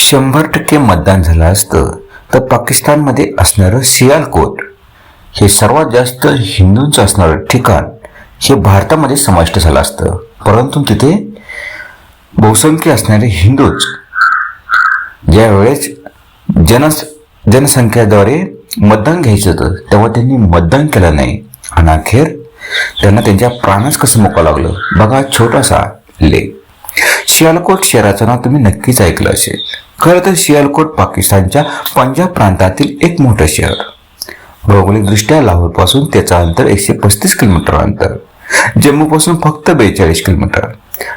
शंभर टक्के मतदान झालं असतं तर पाकिस्तानमध्ये असणारं सियालकोट हे सर्वात जास्त हिंदूंचं असणारं ठिकाण हे भारतामध्ये समाविष्ट झालं असतं. परंतु तिथे बहुसंख्य असणारे हिंदूच ज्यावेळेस जन जनसंख्याद्वारे मतदान घ्यायचं होतं तेव्हा त्यांनी मतदान केलं नाही. आणि अखेर त्यांना त्यांच्या प्राणास कसं मोकावं लागलं? बघा छोटासा लेख. सियालकोट शहराचं नाव तुम्ही नक्कीच ऐकलं असेल. खरं तर सियालकोट पाकिस्तानच्या पंजाब प्रांतातील एक मोठं शहर. भौगोलिकदृष्ट्या लाहोरपासून त्याचं अंतर एकशे पस्तीस किलोमीटर अंतर. जम्मूपासून फक्त बेचाळीस किलोमीटर.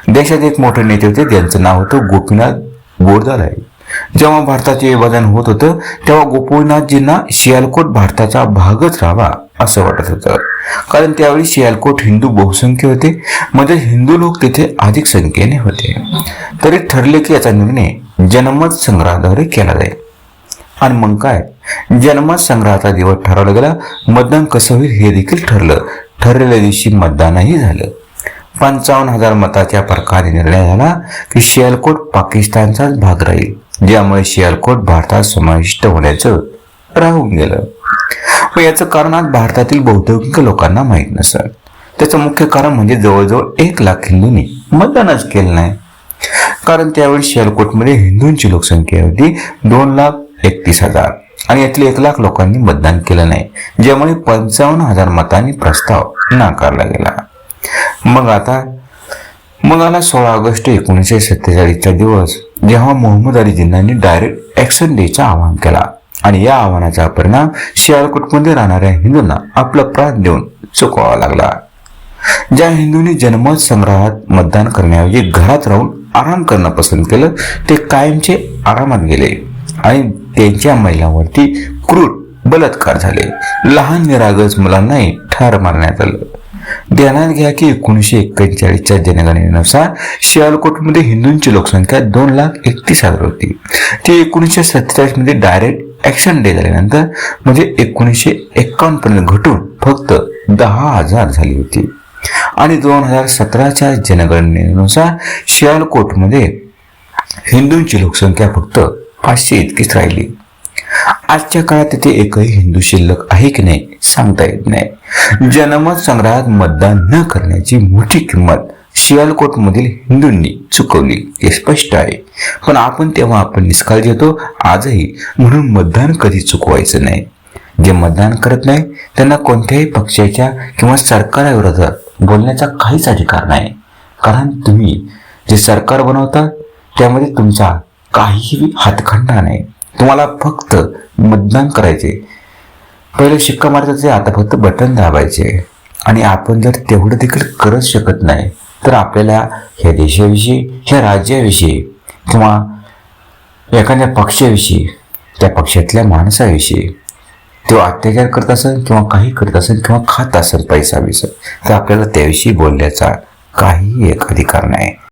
देशात एक मोठे नेते होते ज्यांचं नाव होतं गोपीनाथ बोरदालाई. जेव्हा भारताचे विभाजन होत होतं तेव्हा गोपीनाथजींना सियालकोट भारताचा भागच राहावा असं वाटत होतं. कारण त्यावेळी सियालकोट हिंदू बहुसंख्य होते म्हणजे हिंदू लोक तिथे अधिक संख्येने होते. तरी ठरले की याचा निर्णय जनमत संग्रहाद्वारे केला जाईल. आणि मग काय? जनमत संग्रहाचा दिवस ठरवला गेला. मतदान कसं होईल हे देखील ठरलं. ठरलेल्या दिवशी मतदानही झालं. पंचावन्न हजार मताच्या फरकाने निर्णय झाला की शियालकोट पाकिस्तानचाच भाग राहील. ज्यामुळे शियालकोट भारतात समाविष्ट होण्याचं राहून गेलं. व याचं कारण आज भारतातील बहुतेक लोकांना माहीत नसत त्याचं मुख्य कारण म्हणजे जवळजवळ एक लाख हिंदूंनी मतदानच केलं नाही. कारण त्यावेळी सियालकोटमध्ये हिंदूंची लोकसंख्या होती दोन लाख एकतीस हजार. आणि यातले एक लाख लोकांनी मतदान केलं नाही ज्यामुळे पंचावन्न हजार मतांनी प्रस्ताव नाकारला गेला. मग आता मग आला सोळा ऑगस्ट एकोणीसशे सत्तेचाळीसचा दिवस जेव्हा मोहम्मद अली जिन्नांनी डायरेक्ट ॲक्शन डेचा आवाहन केला. आणि या आव्हानाचा परिणाम सियालकोटमध्ये राहणाऱ्या हिंदूंना आपला प्राण देऊन चुकवावा लागला. ज्या हिंदूंनी जनमत संग्रहात मतदान करण्याऐवजी घरात राहून आराम करणं पसंत केलं ते कायमचे आरामात गेले. आणि त्यांच्या महिलांवरती क्रूर बलात्कार झाले. लहान निरागस मुलांनाही ठार मारण्यात आलं. ध्यानात घ्या की एकोणीसशे एक्केचाळीसच्या जनगणनेनुसार सियालकोटमध्ये हिंदूंची लोकसंख्या दोन लाख एकतीस हजार होती. ती एकोणीसशे सत्तेचाळीसमध्ये डायरेक्ट ऍक्शन डे झाल्यानंतर म्हणजे एकोणीसशे एक्कावन्न पर्यंत घटून फक्त दहा हजार झाली होती. आणि दोन हजार सतराच्या जनगणनेनुसार सियालकोटमध्ये हिंदूंची लोकसंख्या फक्त पाचशे इतकीच राहिली. आजच्या काळात तिथे एकही हिंदू शिल्लक आहे की नाही सांगता येत नाही. जनमत संग्रहात मतदान न करण्याची मोठी किंमत सियालकोटमधील हिंदूंनी चुकवली हे स्पष्ट आहे. पण आपण तेव्हा आपण निष्काळजी होतो आजही म्हणून मतदान कधी चुकवायचं नाही. जे मतदान करत नाही त्यांना कोणत्याही पक्षाच्या किंवा सरकाराविरोधात बोलण्याचा काहीच अधिकार नाही. कारण तुम्ही जे सरकार बनवता त्यामध्ये तुमचा काहीही हातखंडा नाही. तुम्हाला फक्त मतदान करायचे. पहिले शिक्का मारायचे आता फक्त बटन दाबायचे. आणि आपण जर तेवढं देखील करत शकत नाही तर आपल्याला ह्या देशाविषयी ह्या राज्याविषयी किंवा एखाद्या पक्षाविषयी त्या पक्षातल्या माणसाविषयी तो अत्याचार करत असेल किंवा काही करत असेल किंवा खात असेल पैसा बिसा तर आपल्याला त्याविषयी बोलण्याचा काही एक अधिकार नाही.